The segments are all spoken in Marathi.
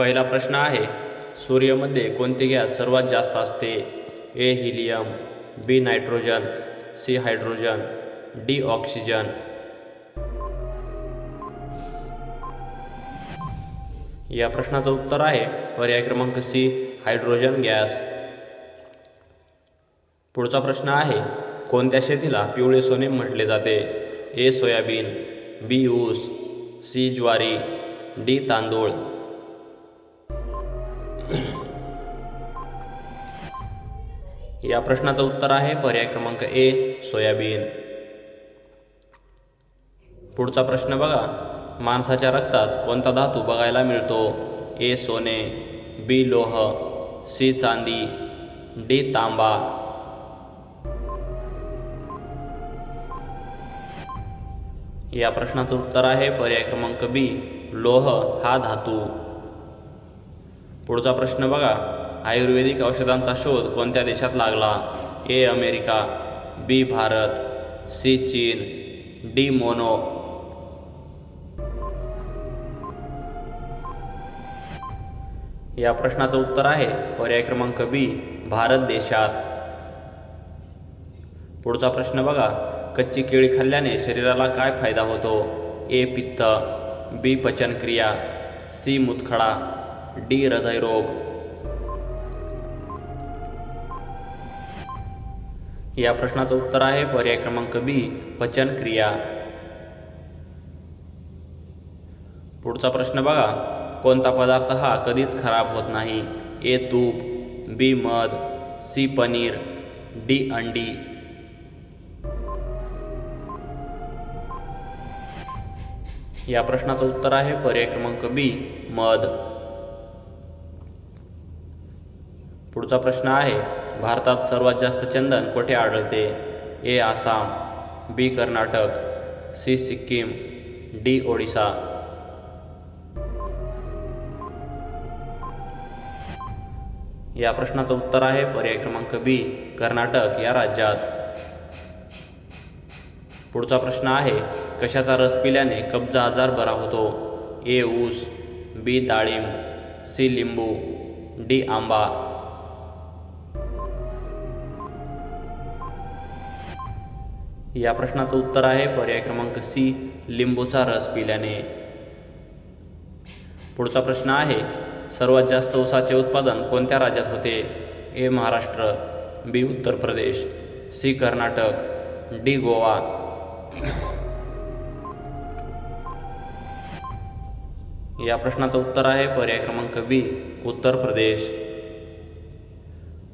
पहिला प्रश्न आहे सूर्यमध्ये कोणती गॅस सर्वात जास्त असते? A helium B nitrogen C hydrogen D oxygen. या प्रश्नाचं उत्तर आहे पर्याय क्रमांक सी हायड्रोजन गॅस. पुढचा प्रश्न आहे कोणत्या शेतीला पिवळे सोने म्हटले जाते? ए सोयाबीन बी ऊस सी ज्वारी डी तांदूळ. या प्रश्नाचं उत्तर आहे पर्याय क्रमांक ए सोयाबीन. पुढचा प्रश्न बघा. माणसाच्या रक्तात कोणता धातू बघायला मिळतो? ए सोने बी लोह सी चांदी डी तांबा. या प्रश्नाचं उत्तर आहे पर्याय क्रमांक बी लोह हा धातू. पुढचा प्रश्न बघा. आयुर्वेदिक औषधांचा शोध कोणत्या देशात लागला? A America B Bharat C चीन डी मोनो. या प्रश्नाचं उत्तर आहे पर्याय क्रमांक बी भारत देशात. पुढचा प्रश्न बघा. कच्ची केळी खाल्ल्याने शरीराला काय फायदा होतो? ए पित्त बी पचनक्रिया सी मुतखडा. डी हृदयरोग या प्रश्नाचं उत्तर आहे पर्याय क्रमांक बी पचनक्रिया. पुढचा प्रश्न बघा कोणता पदार्थ हा कधीच खराब होत नाही? ए तूप बी मध सी पनीर डी अंडी. या प्रश्नाचं उत्तर आहे पर्याय क्रमांक बी मध. पुढचा प्रश्न आहे भारतात सर्वात जास्त चंदन कोठे आढळते? A Assam B Karnataka C Sikkim D Odisha. या प्रश्नाचं उत्तर आहे पर्याय क्रमांक बी कर्नाटक या राज्यात. पुढचा प्रश्न आहे कशाचा रस पिल्याने कब्जा आजार बरा होतो? ए ऊस बी डाळिंब सी लिंबू डी आंबा. या प्रश्नाचं उत्तर आहे. पर्याय क्रमांक सी लिंबूचा रस पिल्याने. पुढचा प्रश्न आहे सर्वात जास्त ऊसाचे उत्पादन कोणत्या राज्यात होते? A Maharashtra B Uttar Pradesh C Karnataka D Goa. या प्रश्नाचं उत्तर आहे पर्याय क्रमांक बी उत्तर प्रदेश.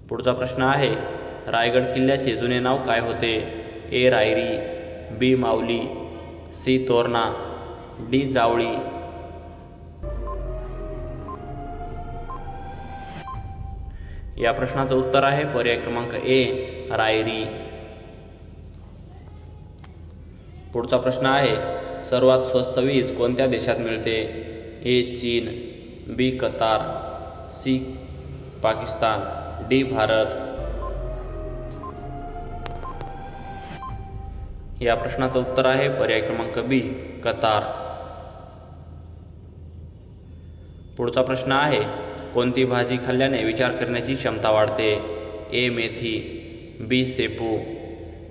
पुढचा प्रश्न आहे रायगड किल्ल्याचे जुने नाव काय होते? A Rairi B Mauli C Torna D Javali. या प्रश्नाचं उत्तर आहे पर्याय क्रमांक ए रायरी. पुढचा प्रश्न आहे सर्वात स्वस्त वीज कोणत्या देशात मिळते? ए चीन B Qatar C Pakistan D Bharat. या प्रश्नाचं उत्तर आहे पर्याय क्रमांक बी कतार. पुढचा प्रश्न आहे कोणती भाजी खाल्ल्याने विचार करण्याची क्षमता वाढते? ए मेथी बी सेपू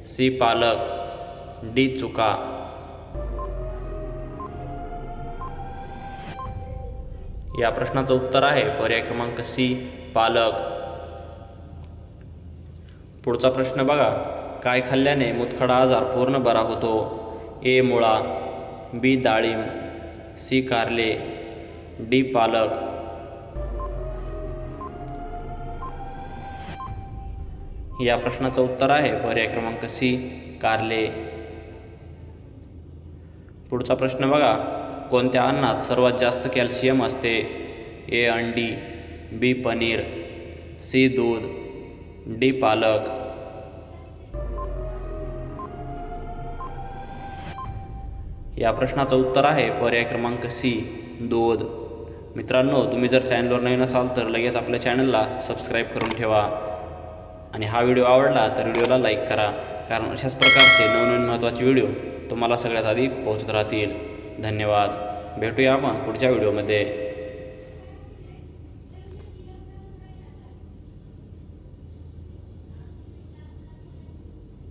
सी पालक डी चुका. या प्रश्नाचं उत्तर आहे पर्याय क्रमांक सी पालक. पुढचा प्रश्न बघा काय खाल्ल्याने मुतखडा आजार पूर्ण बरा होतो? ए मुळा बी डाळिंब सी कारले डी पालक. या प्रश्नाचं उत्तर आहे पर्याय क्रमांक सी कारले. पुढचा प्रश्न बघा कोणत्या अन्नात सर्वात जास्त कॅल्शियम असते? ए अंडी बी पनीर सी दूध डी पालक. या प्रश्नाचं उत्तर आहे. पर्याय क्रमांक सी दूध. मित्रांनो तुम्ही जर चॅनलवर नवीन असाल तर लगेच आपल्या चॅनलला सबस्क्राईब करून ठेवा. आणि हा व्हिडिओ आवडला तर व्हिडिओला लाईक करा. कारण अशाच प्रकारचे नवनवीन महत्त्वाचे व्हिडिओ तुम्हाला सगळ्यात आधी पोहोचत राहतील. धन्यवाद. भेटूया आपण पुढच्या व्हिडिओमध्ये